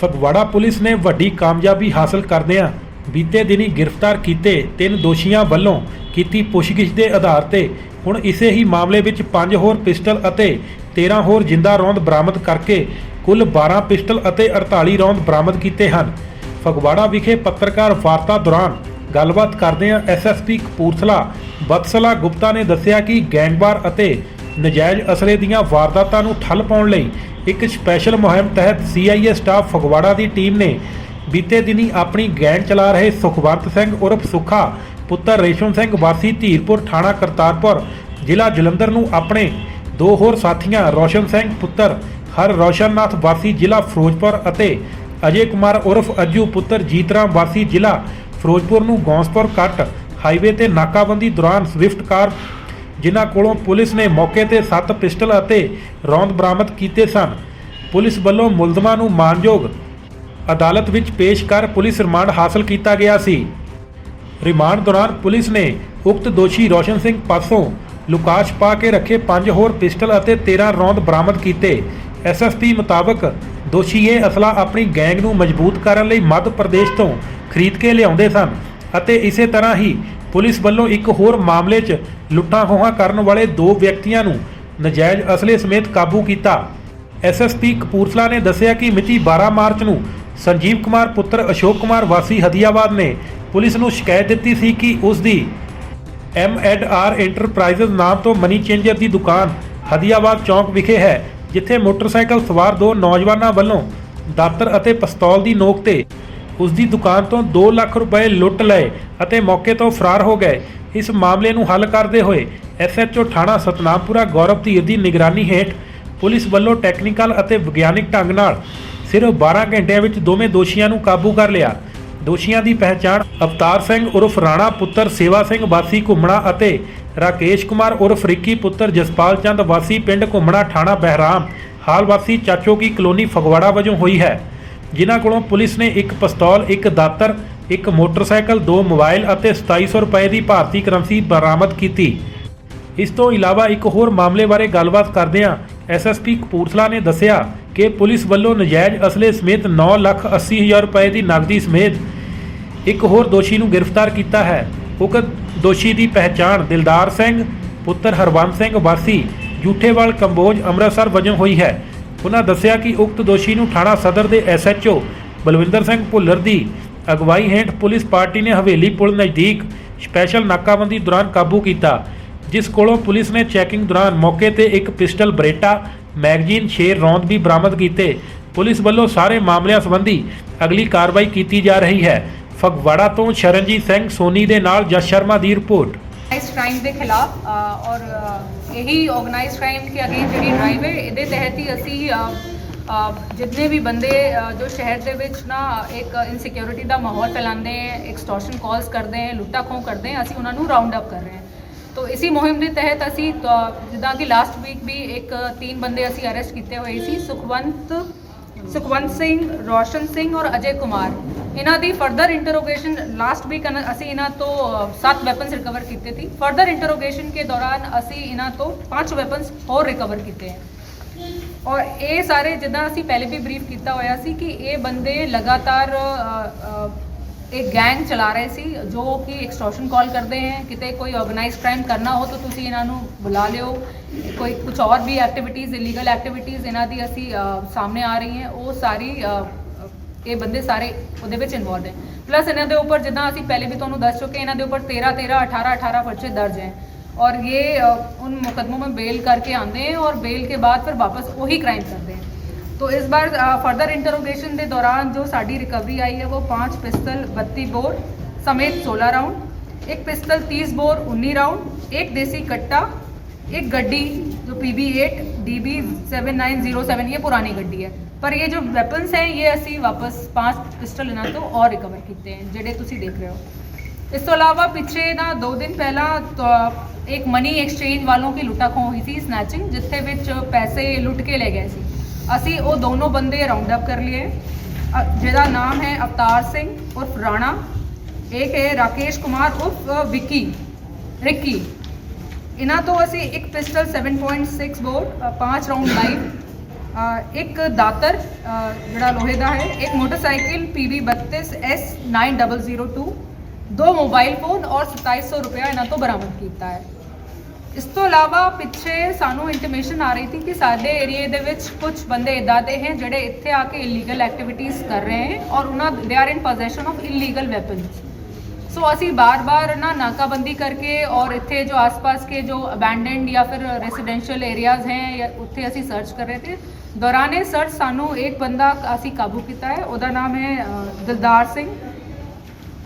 Phagwara police ਨੇ ਵੱਡੀ ਕਾਮਯਾਬੀ ਹਾਸਲ ਕਰਦਿਆਂ ਬੀਤੇ ਦਿਨੀ ਗ੍ਰਿਫਤਾਰ ਕੀਤੇ ਤਿੰਨ ਦੋਸ਼ੀਆਂ ਵੱਲੋਂ ਕੀਤੀ ਪੁੱਛਗਿੱਛ ਦੇ ਆਧਾਰ ਤੇ ਹੁਣ ਇਸੇ ਹੀ ਮਾਮਲੇ ਵਿੱਚ ਪੰਜ ਹੋਰ ਪਿਸਟਲ ਅਤੇ 13 ਹੋਰ ਜਿੰਦਾ ਰੌਂਦ ਬਰਾਮਦ ਕਰਕੇ ਕੁੱਲ 12 ਪਿਸਟਲ ਅਤੇ 48 ਰੌਂਦ ਬਰਾਮਦ ਕੀਤੇ ਹਨ। ਫਗਵਾੜਾ ਵਿਖੇ ਪੱਤਰਕਾਰ ਵਾਰਤਾ ਦੌਰਾਨ ਗੱਲਬਾਤ ਕਰਦਿਆਂ ਐਸਐਸਪੀ ਕਪੂਰਥਲਾ ਬਤਸਲਾ ਗੁਪਤਾ ਨੇ ਦੱਸਿਆ ਕਿ ਗੈਂਗਵਾਰ ਅਤੇ ਨਜਾਇਜ਼ ਅਸਲੇ ਦੀਆਂ ਵਾਰਦਾਤਾਂ ਨੂੰ ਠੱਲ ਪਾਉਣ ਲਈ ਇੱਕ ਸਪੈਸ਼ਲ ਮੁਹਿੰਮ ਤਹਿਤ ਸੀਆਈਏ ਸਟਾਫ ਫਗਵਾੜਾ ਦੀ ਟੀਮ ਨੇ ਬੀਤੇ ਦਿਨੀ ਆਪਣੀ ਗੈਂਗ ਚਲਾ ਰਹੇ ਸੁਖਵੰਤ ਸਿੰਘ ਉਰਫ ਸੁਖਾ, ਪੁੱਤਰ ਰੇਸ਼ਮ ਸਿੰਘ ਵਾਸੀ ਧੀਰਪੁਰ ਥਾਣਾ ਕਰਤਾਰਪੁਰ, ਜ਼ਿਲ੍ਹਾ ਜਲੰਧਰ ਨੂੰ ਆਪਣੇ ਦੋ ਹੋਰ ਸਾਥੀਆਂ ਰੋਸ਼ਨ ਸਿੰਘ, ਪੁੱਤਰ ਹਰ ਰੋਸ਼ਨਨਾਥ ਵਾਸੀ ਜ਼ਿਲ੍ਹਾ ਫਿਰੋਜ਼ਪੁਰ ਅਤੇ ਅਜੇ ਕੁਮਾਰ ਉਰਫ ਅਜੂ, ਪੁੱਤਰ ਜੀਤਰਾਮ ਵਾਸੀ ਜ਼ਿਲ੍ਹਾ ਫਿਰੋਜ਼ਪੁਰ ਨੂੰ ਗੌਂਸਪੁਰ ਕੱਟ ਹਾਈਵੇ ਤੇ ਨਾਕਾਬੰਦੀ ਦੌਰਾਨ ਸਵਿਫਟ ਕਾਰ ਜਿਨ੍ਹਾਂ ਕੋਲੋਂ ਪੁਲਿਸ ਨੇ ਮੌਕੇ ਤੇ 7 ਪਿਸਟਲ ਅਤੇ ਰੌਂਦ ਬਰਾਮਦ ਕੀਤੇ ਸਨ। ਪੁਲਿਸ ਵੱਲੋਂ ਮੁਲਜ਼ਮਾਂ ਨੂੰ ਮਾਨਯੋਗ ਅਦਾਲਤ ਵਿੱਚ ਪੇਸ਼ ਕਰ ਪੁਲਿਸ ਰਿਮਾਂਡ ਹਾਸਲ ਕੀਤਾ ਗਿਆ ਸੀ। ਰਿਮਾਂਡ ਦੌਰਾਨ ਪੁਲਿਸ ਨੇ ਉਕਤ ਦੋਸ਼ੀ ਰੋਸ਼ਨ ਸਿੰਘ ਪਾਸੋਂ ਲੁਕਾਸ਼ ਪਾ ਕੇ ਰੱਖੇ ਪੰਜ ਹੋਰ ਪਿਸਟਲ ਅਤੇ 13 ਰੌਂਦ ਬਰਾਮਦ ਕੀਤੇ। ਐਸਐਸਪੀ ਮੁਤਾਬਕ ਦੋਸ਼ੀ ਇਹ ਅਸਲਾ ਆਪਣੀ ਗੈਂਗ ਨੂੰ ਮਜ਼ਬੂਤ ਕਰਨ ਲਈ ਮੱਧ ਪ੍ਰਦੇਸ਼ ਤੋਂ ਖਰੀਦ ਕੇ ਲਿਆਉਂਦੇ ਸਨ ਅਤੇ ਇਸੇ ਤਰ੍ਹਾਂ ਹੀ ਪੁਲਿਸ ਵੱਲੋਂ ਇੱਕ ਹੋਰ ਮਾਮਲੇ 'ਚ ਲੁੱਟਾਂ ਖੋਹਾਂ ਕਰਨ ਵਾਲੇ ਦੋ ਵਿਅਕਤੀਆਂ ਨੂੰ ਨਜਾਇਜ਼ ਅਸਲੇ ਸਮੇਤ ਕਾਬੂ ਕੀਤਾ। ਐਸਐਸਪੀ ਕਪੂਰਥਲਾ ਨੇ ਦੱਸਿਆ ਕਿ ਮਿਤੀ 12 ਮਾਰਚ ਨੂੰ ਸੰਜੀਵ ਕੁਮਾਰ ਪੁੱਤਰ ਅਸ਼ੋਕ ਕੁਮਾਰ ਵਾਸੀ ਹਦੀਆਬਾਦ ਨੇ ਪੁਲਿਸ ਨੂੰ ਸ਼ਿਕਾਇਤ ਦਿੱਤੀ ਸੀ ਕਿ ਉਸ ਦੀ ਐਮ ਐਡ ਆਰ ਇੰਟਰਪ੍ਰਾਈਜ਼ਸ ਨਾਮ ਤੋਂ ਮਨੀ ਚੇਂਜਰ ਦੀ ਦੁਕਾਨ ਹਦੀਆਬਾਦ ਚੌਂਕ ਵਿਖੇ ਹੈ, ਜਿੱਥੇ ਮੋਟਰਸਾਈਕਲ ਸਵਾਰ ਦੋ ਨੌਜਵਾਨਾਂ ਵੱਲੋਂ ਦਾਤਰ ਅਤੇ ਪਿਸਤੌਲ ਦੀ ਨੋਕ ਤੇ ਉਸ ਦੀ ਦੁਕਾਨ ਤੋਂ 2 ਲੱਖ ਰੁਪਏ ਲੁੱਟ ਲਏ ਅਤੇ ਮੌਕੇ ਤੋਂ ਫਰਾਰ ਹੋ ਗਏ। ਇਸ ਮਾਮਲੇ ਨੂੰ ਹੱਲ ਕਰਦੇ ਹੋਏ ਐਸਐਚਓ ਥਾਣਾ ਸਤਨਾਮਪੁਰਾ ਗੌਰਵ ਧੀਰ ਦੀ ਨਿਗਰਾਨੀ ਹੇਠ ਪੁਲਿਸ ਵੱਲੋਂ ਟੈਕਨੀਕਲ ਅਤੇ ਵਿਗਿਆਨਕ ਢੰਗ ਨਾਲ ਸਿਰਫ 12 ਘੰਟਿਆਂ ਵਿੱਚ ਦੋਵੇਂ ਦੋਸ਼ੀਆਂ ਨੂੰ ਕਾਬੂ ਕਰ ਲਿਆ। ਦੋਸ਼ੀਆਂ ਦੀ ਪਹਿਚਾਣ ਅਵਤਾਰ ਸਿੰਘ ਉਰਫ ਰਾਣਾ ਪੁੱਤਰ ਸੇਵਾ ਸਿੰਘ ਵਾਸੀ ਘੁੰਮਣਾ ਅਤੇ ਰਾਕੇਸ਼ ਕੁਮਾਰ ਉਰਫ ਰਿੱਕੀ ਪੁੱਤਰ ਜਸਪਾਲ ਚੰਦ ਵਾਸੀ ਪਿੰਡ ਘੁੰਮਣਾ ਥਾਣਾ ਬਹਿਰਾਮ, ਹਾਲ ਵਾਸੀ ਚਾਚੋ ਕੀ ਕਲੋਨੀ ਫਗਵਾੜਾ ਵਜੋਂ ਹੋਈ ਹੈ। ਜਿਨ੍ਹਾਂ ਕੋਲੋਂ ਪੁਲਿਸ ਨੇ ਇੱਕ ਪਿਸਤੌਲ, ਇੱਕ ਦਾਤਰ, ਇੱਕ ਮੋਟਰਸਾਈਕਲ, ਦੋ ਮੋਬਾਈਲ ਅਤੇ 2700 ਰੁਪਏ ਦੀ ਭਾਰਤੀ ਕਰੰਸੀ ਬਰਾਮਦ ਕੀਤੀ। ਇਸ ਤੋਂ ਇਲਾਵਾ ਇੱਕ ਹੋਰ ਮਾਮਲੇ ਬਾਰੇ ਗੱਲਬਾਤ ਕਰਦਿਆਂ ਐਸਐਸਪੀ ਕਪੂਰਥਲਾ ਨੇ ਦੱਸਿਆ ਕਿ ਪੁਲਿਸ ਵੱਲੋਂ ਨਜਾਇਜ਼ ਅਸਲੇ ਸਮੇਤ 9 ਲੱਖ 80 ਹਜ਼ਾਰ ਰੁਪਏ ਦੀ ਨਕਦੀ ਸਮੇਤ ਇੱਕ ਹੋਰ ਦੋਸ਼ੀ ਨੂੰ ਗ੍ਰਿਫਤਾਰ ਕੀਤਾ ਹੈ। ਉਕਤ ਦੋਸ਼ੀ ਦੀ ਪਹਿਚਾਣ ਦਿਲਦਾਰ ਸਿੰਘ, ਪੁੱਤਰ ਹਰਵੰਤ ਸਿੰਘ ਵਾਸੀ, ਜੂਠੇਵਾਲ, ਕੰਬੋਜ, ਅੰਮ੍ਰਿਤਸਰ ਵਜੋਂ ਹੋਈ ਹੈ। ਉਹਨਾਂ ਦੱਸਿਆ ਕਿ ਉਕਤ ਦੋਸ਼ੀ ਨੂੰ ਥਾਣਾ ਸਦਰ ਦੇ ਐਸਐਚਓ ਬਲਵਿੰਦਰ ਸਿੰਘ ਭੁੱਲਰ ਦੀ ਅਗਵਾਈ ਹੇਠ ਪੁਲਿਸ ਪਾਰਟੀ ਨੇ ਹਵੇਲੀ ਪੁਲ ਨਜ਼ਦੀਕ ਸਪੈਸ਼ਲ ਨਾਕਾਬੰਦੀ ਦੌਰਾਨ ਕਾਬੂ ਕੀਤਾ, ਜਿਸ ਕੋਲੋਂ ਪੁਲਿਸ ਨੇ ਚੈਕਿੰਗ ਦੌਰਾਨ ਮੌਕੇ ਤੇ ਇੱਕ ਪਿਸਟਲ ਬਰੇਟਾ, ਮੈਗਜ਼ੀਨ ਸ਼ੇਰ ਰੌਂਦ ਵੀ ਬਰਾਮਦ ਕੀਤੇ। ਪੁਲਿਸ ਵੱਲੋਂ ਸਾਰੇ ਮਾਮਲਿਆਂ ਸੰਬੰਧੀ ਅਗਲੀ ਕਾਰਵਾਈ ਕੀਤੀ ਜਾ ਰਹੀ ਹੈ। ਫਗਵਾੜਾ ਤੋਂ ਸ਼ਰਨਜੀਤ ਸਿੰਘ ਸੋਨੀ ਦੇ ਨਾਲ ਜਸ ਸ਼ਰਮਾ ਦੀ ਰਿਪੋਰਟ। ਆਰਗੇਨਾਈਜ਼ਡ ਕ੍ਰਾਈਮ ਦੇ ਖਿਲਾਫ ਔਰ ਇਹੀ ਆਰਗੇਨਾਈਜ਼ਡ ਕ੍ਰਾਈਮ ਕੇ ਅਗੇਂਸਟ ਜਿਹੜੀ ਡਰਾਈਵ ਹੈ ਇਹਦੇ ਤਹਿਤ ਹੀ ਅਸੀਂ ਜਿੰਨੇ ਵੀ ਬੰਦੇ ਜੋ ਸ਼ਹਿਰ ਦੇ ਵਿੱਚ ਨਾ ਇੱਕ ਇਨਸਿਕਿਉਰਿਟੀ ਦਾ ਮਾਹੌਲ ਫੈਲਾਉਂਦੇ ਹੈ ਐਕਸਟੋਰਸ਼ਨ ਕਾਲਸ ਕਰਦੇ ਹੈ ਲੁੱਟਾ ਖੋਹ ਕਰਦੇ ਹੈ, ਅਸੀਂ ਉਹਨਾਂ ਨੂੰ ਰਾਉਂਡ ਅਪ ਕਰ ਰਹੇ ਹਾਂ। ਤੋ ਇਸੀ ਮੁਹਿੰਮ ਦੇ ਤਹਿਤ ਅਸੀਂ ਜਿੱਦਾਂ ਕਿ ਲਾਸਟ ਵੀਕ ਵੀ ਇੱਕ, ਤਿੰਨ ਬੰਦੇ ਅਸੀਂ ਅਰੈਸਟ ਕੀਤੇ ਹੋਏ ਸੀ, ਸੁਖਵੰਤ ਸੁਖਵੰਤ ਸਿੰਘ, ਰੋਸ਼ਨ ਸਿੰਘ ਔਰ ਅਜੇ ਕੁਮਾਰ। ਇਹਨਾਂ ਦੀ ਫਰਦਰ ਇੰਟਰੋਗੇਸ਼ਨ ਲਾਸਟ ਵੀਕ ਅਸੀਂ ਇਹਨਾਂ ਤੋਂ 7 ਵੈਪਨਸ ਰਿਕਵਰ ਕੀਤੇ ਸੀ। ਫਰਦਰ ਇੰਟਰੋਗੇਸ਼ਨ ਕੇ ਦੌਰਾਨ ਅਸੀਂ ਇਹਨਾਂ ਤੋਂ 5 ਵੈਪਨਸ ਹੋਰ ਰਿਕਵਰ ਕੀਤੇ ਹੈ। ਔਰ ਇਹ ਸਾਰੇ ਜਿੱਦਾਂ ਅਸੀਂ ਪਹਿਲੇ ਵੀ ਬਰੀਫ ਕੀਤਾ ਹੋਇਆ ਸੀ ਕਿ ਇਹ ਬੰਦੇ ਲਗਾਤਾਰ ਅ, ਇੱਕ ਗੈਂਗ ਚਲਾ ਰਹੇ ਸੀ ਜੋ ਕਿ ਐਕਸਟੋਰਸ਼ਨ ਕਾਲ ਕਰਦੇ ਹੈ। ਕਿਤੇ ਕੋਈ ਆਰਗੇਨਾਈਜ਼ਡ ਕ੍ਰਾਈਮ ਕਰਨਾ ਹੋ ਤਾਂ ਤੁਸੀਂ ਇਹਨਾਂ ਨੂੰ ਬੁਲਾ ਲਿਓ। ਕੋਈ ਕੁਝ ਹੋਰ ਵੀ ਐਕਟੀਵਿਟੀਜ਼ ਇਲੀਗਲ ਐਕਟੀਵਿਟੀਜ਼ ਇਹਨਾਂ ਦੀ ਅਸੀਂ ਸਾਹਮਣੇ ਆ ਰਹੀ ਹੈ ਉਹ ਸਾਰੀ ਇਹ ਬੰਦੇ ਸਾਰੇ ਉਹਦੇ ਵਿੱਚ ਇਨਵੋਲਡ ਹੈ ਪਲੱਸ ਇਹਨਾਂ ਦੇ ਉੱਪਰ ਜਿੱਦਾਂ ਅਸੀਂ ਪਹਿਲੇ ਵੀ ਤੁਹਾਨੂੰ ਦੱਸ ਚੁੱਕੇ ਇਹਨਾਂ ਦੇ ਉੱਪਰ 13 13 18 18 पर्चे दर्ज हैं और ये अ, उन मुकदमों में बेल करके आते हैं और बेल के बाद फिर वापस वही क्राइम करते हैं तो इस बार फर्दर इंटरोगेशन के दौरान जो साड़ी रिकवरी आई है वो पांच पिस्टल बत्ती बोर समेत 16 राउंड एक पिस्टल 30 बोर 19 राउंड एक देसी कट्टा एक गड्डी जो P B eight D B seven nine zero seven ये पुरानी गड्डी है पर ये जो वेपन्स हैं ये ਅਸੀਂ ਵਾਪਸ पांच पिस्टल ਇਹਨਾਂ ਤੋਂ और रिकवर ਕੀਤੇ हैं ਜਿਹੜੇ ਤੁਸੀਂ ਦੇਖ ਰਹੇ ਹੋ ਇਸ ਤੋਂ ਇਲਾਵਾ ਪਿੱਛੇ ਨਾ 2 ਦਿਨ ਪਹਿਲਾਂ ਤ- ਇੱਕ ਮਨੀ ਐਕਸਚੇਂਜ ਵਾਲੋਂ ਕੀ ਲੁੱਟਾ ਖੋਹ ਹੋਈ ਸੀ ਸਨੈਚਿੰਗ ਜਿੱਥੇ ਵਿੱਚ ਪੈਸੇ ਲੁੱਟ ਕੇ ਲੈ ਗਏ ਸੀ ਅਸੀਂ ਉਹ ਦੋਨੋਂ ਬੰਦੇ ਰਾਉਂਡ ਅਪ ਕਰ ਲਏ ਅ, ਜਿਹਦਾ ਨਾਮ ਹੈ ਅਵਤਾਰ ਸਿੰਘ ਉਰਫ ਰਾਣਾ ਇੱਕ ਹੈ ਰਾਕੇਸ਼ ਕੁਮਾਰ ਉਰਫ ਅ, ਵਿੱਕੀ ਰਿੱਕੀ ਇਹਨਾਂ ਤੋਂ ਅਸੀਂ ਇੱਕ ਪਿਸਟਲ 7.6 ਬੋਰ 5 ਰਾਉਂਡ ਲਾਈਵ ਅ, एक दातर जोड़ा लोहे का है, एक मोटरसाइकिल पी वी बत्तीस S nine double zero two, दो मोबाइल फ़ोन और सताई सौ रुपया इन्होंने तो बराबर किया है। इस तो अलावा पिछे सानू इंटीमेन आ रही थी कि साढ़े एरिए कुछ बंदे इदा के हैं जोड़े इतने आके इलीगल एक्टिविटीज़ कर रहे हैं और उन्होंने they are in possession of illegal weapon so असी बार बार ना नाकाबंदी करके और इतने जो आस पास के जो अबेंडेंड या फिर रेसीडेंशियल एरियाज़ हैं या उत्थे असी सर्च कर रहे थे ਦੌਰਾਨੇ ਸਰਚ ਸਾਨੂੰ ਇੱਕ ਬੰਦਾ ਅਸੀਂ ਕਾਬੂ ਕੀਤਾ ਹੈ ਉਹਦਾ ਨਾਮ ਹੈ ਦਿਲਦਾਰ ਸਿੰਘ।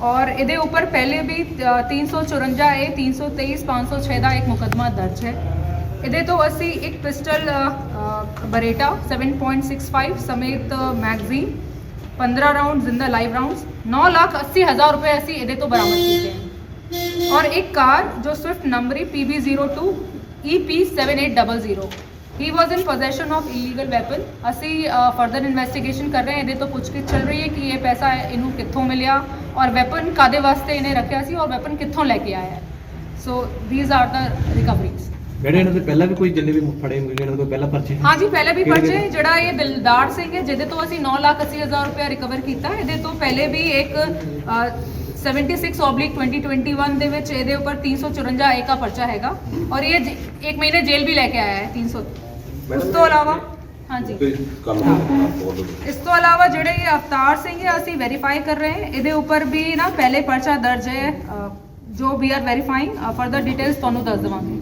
ਔਰ ਇਹਦੇ ਉੱਪਰ ਪਹਿਲੇ ਵੀ ਅ, 354 ਏ 323 506 ਦਾ ਇੱਕ ਮੁਕੱਦਮਾ ਦਰਜ ਹੈ। ਇਹਦੇ ਤੋਂ ਅਸੀਂ ਇੱਕ ਪਿਸਟਲ ਬਰੇਟਾ 7.65 ਸਮੇਤ ਮੈਗਜ਼ੀਨ 15 ਰਾਉਂਡ ਜ਼ਿੰਦਾ ਲਾਈਵ ਰਾਉਂਡਸ 9 ਲੱਖ 80 ਹਜ਼ਾਰ ਰੁਪਏ ਅਸੀਂ ਇਹਦੇ ਤੋਂ ਬਰਾਮਦ ਕੀਤੇ ਹਨ ਔਰ ਇੱਕ ਕਾਰ ਜੋ ਸਵਿਫਟ ਨੰਬਰੀ PB02 EP7800 he was in possession of illegal weapon ਅਸੀਂ ਫਰਦਰ ਇਨਵੈਸਟੀਗੇਸ਼ਨ ਕਰ ਰਹੇ ਹਾਂ। ਇਹਦੇ ਤੋਂ ਪੁੱਛਗਿੱਛ ਚੱਲ ਰਹੀ ਹੈ ਕਿ ਇਹ ਪੈਸਾ ਇਹਨੂੰ ਕਿੱਥੋਂ ਮਿਲਿਆ ਔਰ ਵੈਪਨ ਕਾਦੇ ਵਾਸਤੇ ਇਹਨੇ ਰੱਖਿਆ ਸੀ ਔਰ ਵੈਪਨ ਕਿੱਥੋਂ ਲੈ ਕੇ ਆਇਆ so these are the recoveries ਜਿਹੜੇ ਇਹਨਾਂ ਦੇ ਪਹਿਲਾਂ ਵੀ ਕੋਈ ਜਿੰਨੇ ਵੀ ਫੜੇ ਹੋਏ ਇਹਨਾਂ ਦਾ ਕੋਈ ਪਹਿਲਾ ਪਰਚੇ ਹਾਂਜੀ ਪਹਿਲੇ ਵੀ ਪਰਚੇ? ਜਿਹੜਾ ਇਹ ਦਿਲਦਾਰ ਸਿੰਘ ਹੈ ਜਿਹਦੇ ਤੋਂ ਅਸੀਂ 9 ਲੱਖ 80 ਹਜ਼ਾਰ ਰੁਪਏ ਰਿਕਵਰ ਕੀਤਾ ਇਹਦੇ ਤੋਂ ਪਹਿਲੇ ਵੀ ਇੱਕ ਅ, 76 oblique 2021 ਦੇ ਵਿੱਚ ਇਹਦੇ ਉੱਪਰ 354 ਏ ਦਾ ਪਰਚਾ ਹੈਗਾ। ਔਰ ਇਹ ਇੱਕ ਮਹੀਨੇ ਜੇਲ੍ਹ ਵੀ ਲੈ ਕੇ ਆਇਆ ਹੈ 300 ਉਸ ਤੋਂ ਇਲਾਵਾ ਹਾਂਜੀ। ਇਸ ਤੋਂ ਇਲਾਵਾ ਜਿਹੜੇ ਇਹ ਅਵਤਾਰ ਸਿੰਘ ਹੈ ਅਸੀਂ ਵੈਰੀਫਾਈ ਕਰ ਰਹੇ ਹਾਂ। ਇਹਦੇ ਉੱਪਰ ਵੀ ਨਾ ਪਹਿਲੇ ਪਰਚਾ ਦਰਜ ਹੈ। ਅ, ਜੋ we are verifying further details ਤੁਹਾਨੂੰ ਦੱਸ ਦੇਵਾਂਗੇ।